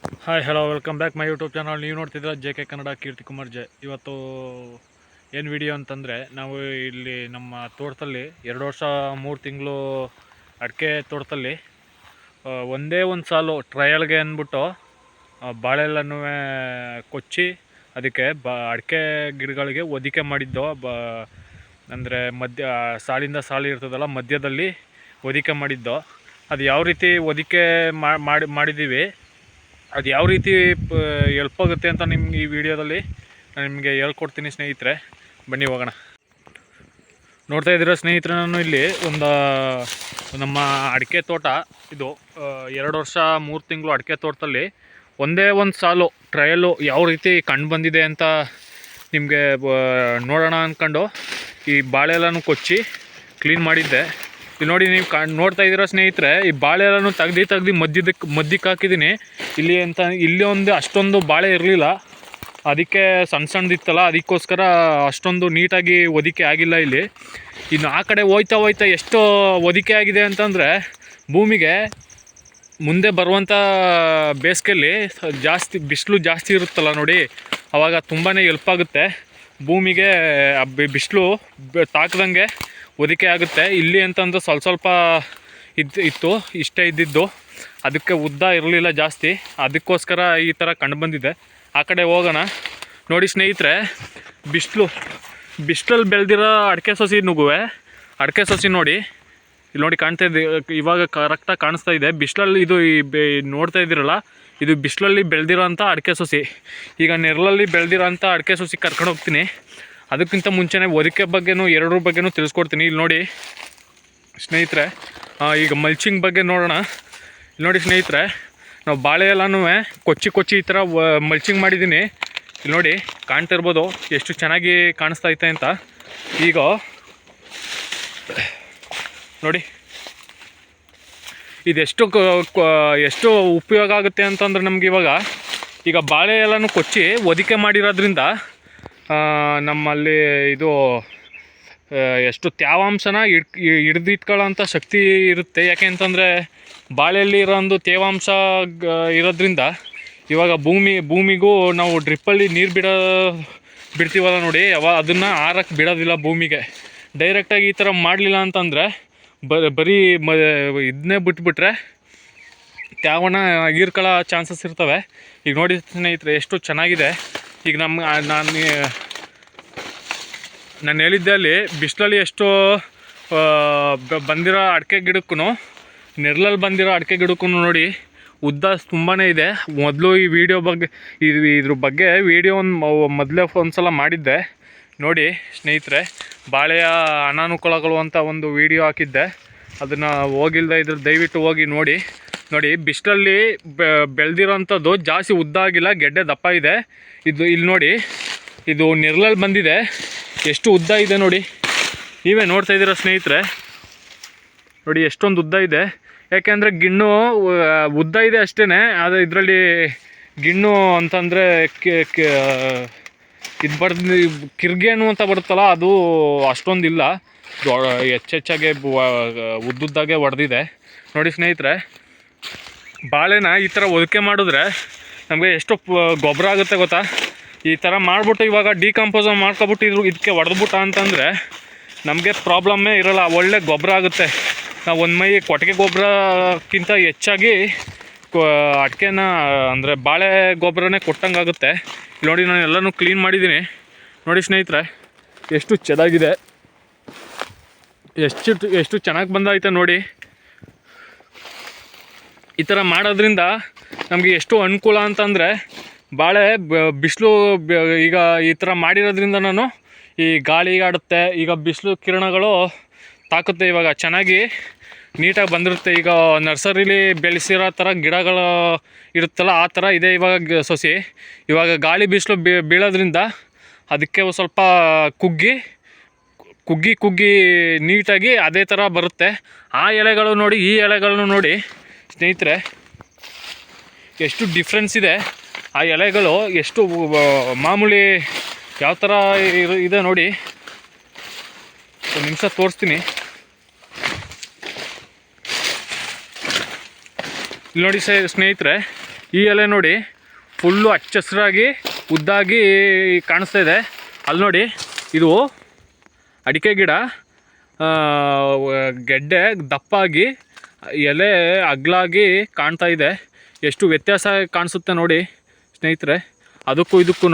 Hi hello welcome back my YouTube channel ನೀವು ನೋಡ್ತಿದ್ರೆ J K Kannada Keerthi Kumar J. ಇವತ್ತು ಏನು video ಅಂತಂದರೆ, ನಾವು ಇಲ್ಲಿ ನಮ್ಮ ತೋಟದಲ್ಲಿ ಎರಡು ವರ್ಷ, ಮೂರು ತಿಂಗಳು ಅಡಿಕೆ ತೋಟದಲ್ಲಿ ಒಂದೇ ಒಂದು ಸಾಲು ಟ್ರಯಲ್ಗೆ ಅಂದ್ಬಿಟ್ಟು ಬಾಳೆಲ್ಲನೂ ಕೊಚ್ಚಿ ಅದಕ್ಕೆ ಬ, ಅಡಿಕೆ ಗಿಡಗಳಿಗೆ ಹೊದಿಕೆ ಮಾಡಿದ್ದು. ಬ, ಅಂದರೆ ಮಧ್ಯ ಸಾಲಿಂದ ಸಾಲಿ ಇರ್ತದಲ್ಲ, ಮಧ್ಯದಲ್ಲಿ ಒದಿಕೆ ಮಾಡಿದ್ದು. ಅದು ಯಾವ ರೀತಿ ಹೊದಿಕೆ ಮಾ- ಮಾಡಿ, ಮಾಡಿದ್ದೀವಿ? ಅದು ಯಾವ ರೀತಿ ಎಲ್ಪ್ ಆಗುತ್ತೆ ಅಂತ ನಿಮ್ಗೆ ಈ ವಿಡಿಯೋದಲ್ಲಿ ನಾನು ನಿಮಗೆ ಹೇಳ್ಕೊಡ್ತೀನಿ ಸ್ನೇಹಿತರೆ. ಬನ್ನಿ ಹೋಗೋಣ. ನೋಡ್ತಾ ಇದ್ದೀರ ಸ್ನೇಹಿತರೆ, ನಾನು ಇಲ್ಲಿ ಒಂದು, ನಮ್ಮ ಅಡಿಕೆ ತೋಟ ಇದು ಎರಡು ವರ್ಷ, ಮೂರು ತಿಂಗಳು ಅಡಿಕೆ ತೋಟದಲ್ಲಿ ಒಂದೇ ಒಂದು ಸಾಲು ಟ್ರಯಲು ಯಾವ ರೀತಿ ಕಂಡು ಬಂದಿದೆ ಅಂತ ನಿಮಗೆ ನೋಡೋಣ ಅಂದ್ಕೊಂಡು ಈ ಬಾಳೆಲ್ಲನೂ ಕೊಚ್ಚಿ ಕ್ಲೀನ್ ಮಾಡಿದ್ದೆ. ಇಲ್ಲಿ ನೋಡಿ ನೀವು ಕಾ, ನೋಡ್ತಾ ಇದ್ದೀರೋ ಸ್ನೇಹಿತರೆ, ಈ ಬಾಳೆ ಎಲ್ಲನೂ ತೆಗ್ದು ತೆಗ್ದು ಮಧ್ಯದಕ್ಕೆ ಮಧ್ಯಕ್ಕೆ ಹಾಕಿದ್ದೀನಿ. ಇಲ್ಲಿ ಅಂತ, ಇಲ್ಲಿ ಒಂದು ಅಷ್ಟೊಂದು ಬಾಳೆ ಇರಲಿಲ್ಲ. ಅದಕ್ಕೆ ಸಣ್ಣ ಸಣ್ಣದಿತ್ತಲ್ಲ ಅದಕ್ಕೋಸ್ಕರ ಅಷ್ಟೊಂದು ನೀಟಾಗಿ ಒದಿಕೆ ಆಗಿಲ್ಲ ಇಲ್ಲಿ. ಇನ್ನು ಆ ಕಡೆ ಹೋಯ್ತಾ ಹೋಯ್ತಾ ಎಷ್ಟು ಒದಿಕೆ ಆಗಿದೆ ಅಂತಂದರೆ, ಭೂಮಿಗೆ ಮುಂದೆ ಬರುವಂಥ ಬೇಸಿಗೆಯಲ್ಲಿ ಜಾಸ್ತಿ, ಬಿಸಿಲು ಜಾಸ್ತಿ ಇರುತ್ತಲ್ಲ ನೋಡಿ ಆವಾಗ ತುಂಬಾ ಎಲ್ಪ್ ಆಗುತ್ತೆ. ಭೂಮಿಗೆ ಬಿಸಿಲು ತಾಕದಂಗೆ ಹೊದಿಕೆ ಆಗುತ್ತೆ. ಇಲ್ಲಿ ಅಂತಂದ್ರೆ ಸ್ವಲ್ಪ ಸ್ವಲ್ಪ ಇದ್ದು ಇತ್ತು, ಇಷ್ಟೇ ಇದ್ದಿದ್ದು. ಅದಕ್ಕೆ ಉದ್ದ ಇರಲಿಲ್ಲ ಜಾಸ್ತಿ. ಅದಕ್ಕೋಸ್ಕರ ಈ ಥರ ಕಂಡು ಬಂದಿದೆ. ಆ ಕಡೆ ಹೋಗೋಣ. ನೋಡಿ ಸ್ನೇಹಿತರೆ, ಬಿಸಿಲು, ಬಿಸಿಲಲ್ಲಿ ಬೆಳೆದಿರೋ ಅಡಿಕೆ ಸಸಿ ನುಗುವೆ ಅಡಿಕೆ ಸಸಿ ನೋಡಿ, ಇಲ್ಲಿ ನೋಡಿ ಕಾಣ್ತಾ ಇದೆ, ಇವಾಗ ಕರೆಕ್ಟಾಗಿ ಕಾಣಿಸ್ತಾ ಇದೆ. ಬಿಸಿಲಲ್ಲಿ ಇದು ಈ ನೋಡ್ತಾ ಇದ್ದೀರಲ್ಲ, ಇದು ಬಿಸಿಲಲ್ಲಿ ಬೆಳೆದಿರೋ ಅಡಕೆ ಸಸಿ. ಈಗ ನೆರಳಲ್ಲಿ ಬೆಳೆದಿರೋ ಅಡಕೆ ಅಡಿಕೆ ಸಸಿ ಕರ್ಕೊಂಡು ಹೋಗ್ತೀನಿ. ಅದಕ್ಕಿಂತ ಮುಂಚೆನೇ ಒದಿಕೆ ಬಗ್ಗೆನೂ ಎರಡರ ಬಗ್ಗೆನೂ ತಿಳಿಸ್ಕೊಡ್ತೀನಿ. ಇಲ್ಲಿ ನೋಡಿ ಸ್ನೇಹಿತರೆ ಈಗ ಮಲ್ಚಿಂಗ್ ಬಗ್ಗೆ ನೋಡೋಣ. ಇಲ್ಲಿ ನೋಡಿ ಸ್ನೇಹಿತರೆ, ನಾವು ಬಾಳೆ ಎಲ್ಲನೂ ಕೊಚ್ಚಿ ಕೊಚ್ಚಿ ಈ ಥರ ಮಲ್ಚಿಂಗ್ ಮಾಡಿದ್ದೀನಿ. ಇಲ್ಲಿ ನೋಡಿ ಕಾಣ್ತಾ ಇರ್ಬೋದು ಎಷ್ಟು ಚೆನ್ನಾಗಿ ಕಾಣಿಸ್ತಾ ಐತೆ ಅಂತ. ಈಗ ನೋಡಿ, ಇದೆಷ್ಟು ಎಷ್ಟು ಉಪಯೋಗ ಆಗುತ್ತೆ ಅಂತಂದ್ರೆ ನಮ್ಗೆ ಇವಾಗ, ಈಗ ಬಾಳೆ ಎಲ್ಲನೂ ಕೊಚ್ಚಿ ಒದಿಕೆ ಮಾಡಿರೋದ್ರಿಂದ ನಮ್ಮಲ್ಲಿ ಇದು ಎಷ್ಟು ತೇವಾಂಶನ ಹಿಡ್, ಹಿಡ್ದಿಟ್ಕೊಳ್ಳೋಂಥ ಶಕ್ತಿ ಇರುತ್ತೆ. ಯಾಕೆ ಅಂತಂದರೆ, ಬಾಳೆಯಲ್ಲಿ ಇರೋಂದು ತೇವಾಂಶ ಇರೋದ್ರಿಂದ ಇವಾಗ ಭೂಮಿ, ಭೂಮಿಗೂ ನಾವು ಡ್ರಿಪ್ಪಲ್ಲಿ ನೀರು ಬಿಡೋ, ಬಿಡ್ತೀವಲ್ಲ ನೋಡಿ, ಅವ ಅದನ್ನು ಆರಕ್ಕೆ ಬಿಡೋದಿಲ್ಲ ಭೂಮಿಗೆ. ಡೈರೆಕ್ಟಾಗಿ ಈ ಥರ ಮಾಡಲಿಲ್ಲ ಅಂತಂದರೆ ಬರೀ ಮ ಇದನ್ನೇ ಬಿಟ್ಬಿಟ್ರೆ ತ್ಯಾವಣ ಹೀರ್ಕೊಳ್ಳೋ ಚಾನ್ಸಸ್ ಇರ್ತವೆ. ಈಗ ನೋಡಿ ಸ್ನೇಹಿತರೆ, ಎಷ್ಟು ಚೆನ್ನಾಗಿದೆ. ಈಗ ನಮ್ಮ ನಾನು ನಾನು ಹೇಳಿದ್ದೆ ಅಲ್ಲಿ, ಬಿಸಿಲಲ್ಲಿ ಎಷ್ಟು ಬಂದಿರೋ ಅಡಿಕೆ ಗಿಡಕ್ಕೂ ನೆರಳಲ್ಲಿ ಬಂದಿರೋ ಅಡಿಕೆ ಗಿಡಕ್ಕೂ ನೋಡಿ ಉದ್ದ ತುಂಬಾ ಇದೆ. ಮೊದಲು ಈ ವಿಡಿಯೋ ಬಗ್ಗೆ ಇದು ಇದ್ರ ಬಗ್ಗೆ ವಿಡಿಯೋ ಒಂದು ಮೊದಲೇ ಒಂದು ಸಲ ಮಾಡಿದ್ದೆ. ನೋಡಿ, ಸ್ನೇಹಿತರೆ, ಬಾಳೆಯ ಅನಾನುಕೂಲಗಳು ಅಂತ ಒಂದು ವಿಡಿಯೋ ಹಾಕಿದ್ದೆ. ಅದನ್ನು ಹೋಗಿಲ್ದ ಇದ್ರ ದಯವಿಟ್ಟು ಹೋಗಿ ನೋಡಿ. ನೋಡಿ, ಬಿಸಿಲಲ್ಲಿ ಬೆಳೆದಿರೋಂಥದ್ದು ಜಾಸ್ತಿ ಉದ್ದ ಆಗಿಲ್ಲ, ಗೆಡ್ಡೆ ದಪ್ಪ ಇದೆ. ಇದು ಇಲ್ಲಿ ನೋಡಿ, ಇದು ನಿರ್ಲಲ್ಲಿ ಬಂದಿದೆ. ಎಷ್ಟು ಉದ್ದ ಇದೆ ನೋಡಿ. ನೀವೇ ನೋಡ್ತಾ ಇದ್ದೀರ ಸ್ನೇಹಿತರೆ? ನೋಡಿ, ಎಷ್ಟೊಂದು ಉದ್ದ ಇದೆ. ಯಾಕೆಂದರೆ ಗಿಣ್ಣು ಉದ್ದ ಇದೆ ಅಷ್ಟೇ ಆದರೆ ಇದರಲ್ಲಿ ಗಿಣ್ಣು ಅಂತಂದರೆ ಇದು ಬರ್ದು ಕಿರ್ಗೇಣು ಅಂತ ಬರುತ್ತಲ್ಲ, ಅದು ಅಷ್ಟೊಂದಿಲ್ಲ. ಹೆಚ್ಚೆಚ್ಚಾಗೆ ಉದ್ದುದ್ದಾಗೆ ಹೊಡೆದಿದೆ ನೋಡಿ ಸ್ನೇಹಿತರೆ ಬಾಳೆನ ಈ ಥರ ಒದಕೆ ಮಾಡಿದ್ರೆ ನಮಗೆ ಎಷ್ಟು ಗೊಬ್ಬರ ಆಗುತ್ತೆ ಗೊತ್ತಾ? ಈ ಥರ ಮಾಡಿಬಿಟ್ಟು ಇವಾಗ ಡಿಕಂಪೋಸ್ ಮಾಡ್ಕೊಬಿಟ್ಟು ಇದ್ರ ಇದಕ್ಕೆ ಹೊಡೆದ್ಬಿಟ್ಟ ಅಂತಂದರೆ ನಮಗೆ ಪ್ರಾಬ್ಲಮ್ಮೇ ಇರೋಲ್ಲ. ಒಳ್ಳೆ ಗೊಬ್ಬರ ಆಗುತ್ತೆ. ನಾವು ಒಂದು ಮೈ ಕೊಟ್ಟಿಗೆ ಗೊಬ್ಬರಕ್ಕಿಂತ ಹೆಚ್ಚಾಗಿ ಅಡಿಕೆನ, ಅಂದರೆ ಬಾಳೆ ಗೊಬ್ಬರನೇ ಕೊಟ್ಟಂಗೆ ಆಗುತ್ತೆ. ನೋಡಿ ನಾನು ಎಲ್ಲನೂ ಕ್ಲೀನ್ ಮಾಡಿದ್ದೀನಿ ನೋಡಿ ಸ್ನೇಹಿತರೆ, ಎಷ್ಟು ಚೆನ್ನಾಗಿದೆ. ಎಷ್ಟು ಎಷ್ಟು ಚೆನ್ನಾಗಿ ಬಂದೈತೆ ನೋಡಿ. ಈ ಥರ ಮಾಡೋದ್ರಿಂದ ನಮಗೆ ಎಷ್ಟು ಅನುಕೂಲ ಅಂತಂದರೆ ಬಾಳೆ ಬಿಸಿಲು ಈಗ ಈ ಥರ ಮಾಡಿರೋದ್ರಿಂದ ನಾನು ಈ ಗಾಳಿ ಆಡುತ್ತೆ, ಈಗ ಬಿಸಿಲು ಕಿರಣಗಳು ತಾಕುತ್ತೆ ಇವಾಗ. ಚೆನ್ನಾಗಿ ನೀಟಾಗಿ ಬಂದಿರುತ್ತೆ. ಈಗ ನರ್ಸರಿಲಿ ಬೆಳೆಸಿರೋ ಥರ ಗಿಡಗಳು ಇರುತ್ತಲ್ಲ, ಆ ಥರ ಇದೆ ಇವಾಗ ಸೊಸಿ. ಇವಾಗ ಗಾಳಿ ಬಿಸಿಲು ಬೀಳೋದ್ರಿಂದ ಅದಕ್ಕೆ ಸ್ವಲ್ಪ ಕುಗ್ಗಿ ಕುಗ್ಗಿ ಕುಗ್ಗಿ ನೀಟಾಗಿ ಅದೇ ಥರ ಬರುತ್ತೆ. ಆ ಎಲೆಗಳು ನೋಡಿ, ಈ ಎಲೆಗಳನ್ನು ನೋಡಿ ಸ್ನೇಹಿತರೆ, ಎಷ್ಟು ಡಿಫ್ರೆನ್ಸ್ ಇದೆ. ಆ ಎಲೆಗಳು ಎಷ್ಟು ಮಾಮೂಲಿ ಯಾವ ಥರ ಇದೆ ನೋಡಿ. ಒಂದು ನಿಮಿಷ ತೋರಿಸ್ತೀನಿ. ಇಲ್ಲಿ ನೋಡಿ ಸ್ನೇಹಿತರೆ, ಈ ಎಲೆ ನೋಡಿ ಫುಲ್ಲು ಹಚ್ಚ ಹಸಿರಾಗಿ ಉದ್ದಾಗಿ ಕಾಣಿಸ್ತಾ ಇದೆ. ಅಲ್ಲಿ ನೋಡಿ, ಇದು ಅಡಿಕೆ ಗಿಡ ಗೆಡ್ಡೆ ದಪ್ಪಾಗಿ ಎಲೆ ಅಗ್ಲಾಗಿ ಕಾಣ್ತಾ ಇದೆ. ಎಷ್ಟು ವ್ಯತ್ಯಾಸ ಕಾಣಿಸುತ್ತೆ ನೋಡಿ ಸ್ನೇಹಿತರೆ. ಅದಕ್ಕೂ ಇದಕ್ಕೂ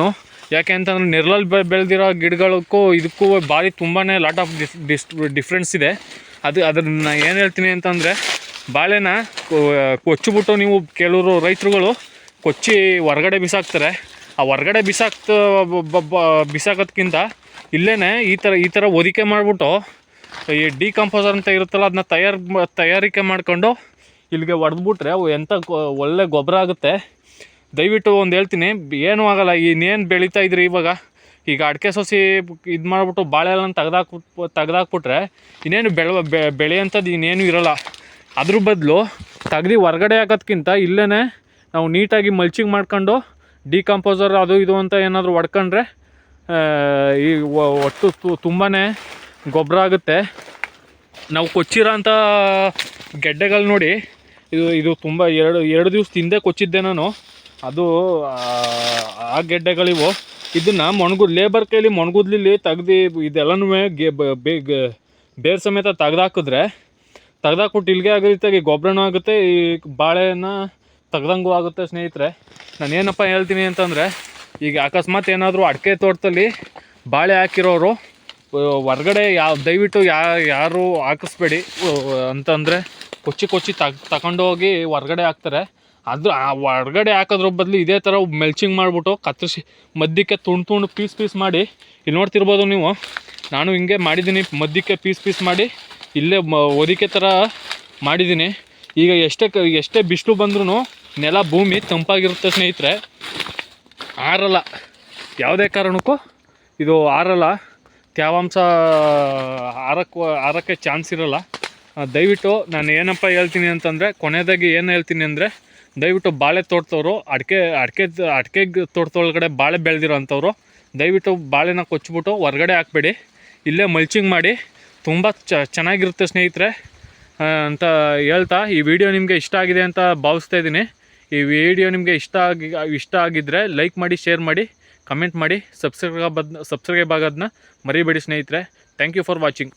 ಯಾಕೆ ಅಂತಂದ್ರೆ ನೆರಳಲ್ಲಿ ಬೆ ಬೆಳೆದಿರೋ ಗಿಡಗಳಕ್ಕೂ ಇದಕ್ಕೂ ಭಾರಿ ತುಂಬಾ ಲಾಟ್ ಆಫ್ ಡಿಸ್ ಡಿಫ್ರೆನ್ಸ್ ಇದೆ. ಅದು ಅದನ್ನ ಏನು ಹೇಳ್ತೀನಿ ಅಂತಂದರೆ, ಬಾಳೆನ ಕೊಚ್ಚಿಬಿಟ್ಟು ನೀವು ಕೆಲವರು ರೈತರುಗಳು ಕೊಚ್ಚಿ ಹೊರಗಡೆ ಬಿಸಾಕ್ತಾರೆ. ಆ ಹೊರಗಡೆ ಬಿಸಾಕ್ತ ಬಿಸಾಕೋದ್ಕಿಂತ ಇಲ್ಲೇ ಈ ಥರ ಈ ಥರ ಹೊದಿಕೆ ಮಾಡಿಬಿಟ್ಟು ಈ ಡಿಕಂಪೋಸರ್ ಅಂತ ಇರುತ್ತಲ್ಲ ಅದನ್ನ ತಯಾರು ತಯಾರಿಕೆ ಮಾಡ್ಕೊಂಡು ಇಲ್ಲಿಗೆ ಹೊಡೆದ್ಬಿಟ್ರೆ ಅವು ಎಂಥ ಒಳ್ಳೆ ಗೊಬ್ಬರ ಆಗುತ್ತೆ. ದಯವಿಟ್ಟು ಒಂದು ಹೇಳ್ತೀನಿ, ಏನೂ ಆಗೋಲ್ಲ, ಇನ್ನೇನು ಬೆಳೀತಾ ಇದ್ರಿ ಇವಾಗ? ಈಗ ಅಡಿಕೆ ಸೊಸಿ ಇದು ಮಾಡಿಬಿಟ್ಟು ಬಾಳೆ ಎಲ್ಲ ತೆಗ್ದಾಕ್, ತೆಗ್ದಾಕ್ಬಿಟ್ರೆ ಇನ್ನೇನು ಬೆಳ ಬೆಳೆಯಂಥದ್ದು ಇನ್ನೇನು ಇರೋಲ್ಲ. ಅದ್ರ ಬದಲು ತೆಗ್ದು ಹೊರಗಡೆ ಹಾಕೋದ್ಕಿಂತ ಇಲ್ಲೇ ನಾವು ನೀಟಾಗಿ ಮಲ್ಚಿಂಗ್ ಮಾಡ್ಕೊಂಡು ಡಿಕಂಪೋಸರ್ ಅದು ಇದು ಅಂತ ಏನಾದರೂ ಹೊಡ್ಕೊಂಡ್ರೆ ಈ ಒಟ್ಟು ತುಂಬಾ ಗೊಬ್ಬರ ಆಗುತ್ತೆ. ನಾವು ಕೊಚ್ಚಿರೋ ಅಂಥ ಗೆಡ್ಡೆಗಳು ನೋಡಿ ಇದು ಇದು ತುಂಬ ಎರಡು ಎರಡು ದಿವ್ಸ ಹಿಂದೆ ಕೊಚ್ಚಿದ್ದೆ ನಾನು. ಅದು ಆ, ಗೆಡ್ಡೆಗಳಿವು. ಇದನ್ನು ಮೊಣಗು ಲೇಬರ್ ಕೈಲಿ ಮೊಣಗುದ್ಲಿ ತೆಗ್ದು ಇದೆಲ್ಲನೂ ಗೆ ಬೇರ್ ಸಮೇತ ತೆಗ್ದಾಕಿದ್ರೆ ತೆಗ್ದಾಕ್ಬಿಟ್ಟು ಇಲ್ಲಿಗೆ ಆಗೋ ರೀತಿಯಾಗಿ ಗೊಬ್ಬರನೂ ಆಗುತ್ತೆ ಈ ಬಾಳೆನ ತೆಗ್ದಂಗೂ ಆಗುತ್ತೆ ಸ್ನೇಹಿತರೆ. ನಾನು ಏನಪ್ಪ ಹೇಳ್ತೀನಿ ಅಂತಂದರೆ ಈಗ ಅಕಸ್ಮಾತ್ ಏನಾದರೂ ಅಡಿಕೆ ತೋಟದಲ್ಲಿ ಬಾಳೆ ಹಾಕಿರೋರು ಹೊರ್ಗಡೆ ಯಾವ, ದಯವಿಟ್ಟು ಯಾ, ಯಾರು ಹಾಕಿಸ್ಬೇಡಿ. ಅಂತಂದರೆ ಕೊಚ್ಚಿ ಕೊಚ್ಚಿ ತಗ್ ತಗೊಂಡೋಗಿ ಹೊರ್ಗಡೆ ಹಾಕ್ತಾರೆ. ಅದು ಆ ಹೊರ್ಗಡೆ ಹಾಕೋದ್ರ ಬದಲು ಇದೇ ಥರ ಮೆಲ್ಚಿಂಗ್ ಮಾಡಿಬಿಟ್ಟು ಕತ್ತರಿಸಿ ಮದ್ಯಕ್ಕೆ ತುಂಡು ತುಂಡು ಪೀಸ್ ಪೀಸ್ ಮಾಡಿ. ಇಲ್ಲಿ ನೋಡ್ತಿರ್ಬೋದು ನೀವು, ನಾನು ಹಿಂಗೆ ಮಾಡಿದ್ದೀನಿ ಮದ್ಯಕ್ಕೆ ಪೀಸ್ ಪೀಸ್ ಮಾಡಿ. ಇಲ್ಲೇ ಮ, ಹೊದಿಕೆ ಥರ ಮಾಡಿದ್ದೀನಿ. ಈಗ ಎಷ್ಟೇ ಕ, ಎಷ್ಟೇ ಬಿಸಿಲು ಬಂದ್ರೂ ನೆಲ ಭೂಮಿ ತಂಪಾಗಿರುತ್ತೆ ಸ್ನೇಹಿತರೆ. ಆರಲ್ಲ. ಯಾವುದೇ ಕಾರಣಕ್ಕೂ ಇದು ಆರಲ್ಲ. ತೇವಾಂಶ ಆರಕ್ಕೆ ಆರಕ್ಕೆ ಚಾನ್ಸ್ ಇರೋಲ್ಲ. ದಯವಿಟ್ಟು ನಾನು ಏನಪ್ಪ ಹೇಳ್ತೀನಿ ಅಂತಂದರೆ ಕೊನೆಯದಾಗಿ ಏನು ಹೇಳ್ತೀನಿ ಅಂದರೆ, ದಯವಿಟ್ಟು ಬಾಳೆ ತೋಟದವರು, ಅಡಿಕೆ ಅಡಿಕೆ ಅಡಿಕೆ ತೋಟದೊಳಗಡೆ ಬಾಳೆ ಬೆಳೆದಿರೋ ಅಂಥವ್ರು ದಯವಿಟ್ಟು ಬಾಳೆನ ಕೊಚ್ಚಿಬಿಟ್ಟು ಹೊರಗಡೆ ಹಾಕ್ಬೇಡಿ. ಇಲ್ಲೇ ಮಲ್ಚಿಂಗ್ ಮಾಡಿ, ತುಂಬ ಚೆನ್ನಾಗಿರುತ್ತೆ ಸ್ನೇಹಿತರೆ. ಅಂತ ಹೇಳ್ತಾ ಈ ವಿಡಿಯೋ ನಿಮಗೆ ಇಷ್ಟ ಆಗಿದೆ ಅಂತ ಭಾವಿಸ್ತಾ ಇದ್ದೀನಿ. ಈ ವಿಡಿಯೋ ನಿಮಗೆ ಇಷ್ಟ ಆಗಿ, ಇಷ್ಟ ಆಗಿದ್ದರೆ ಲೈಕ್ ಮಾಡಿ ಶೇರ್ ಮಾಡಿ. ಕಮೆಂಟ್ ಮಾಡಿ ಸಬ್ಸ್ಕ್ರೈಬ್ ಸಬ್ಸ್ಕ್ರೈಬ್ ಆಗೋದನ್ನ ಮರಿಬೇಡಿ ಸ್ನೇಹಿತರೆ. Thank you for watching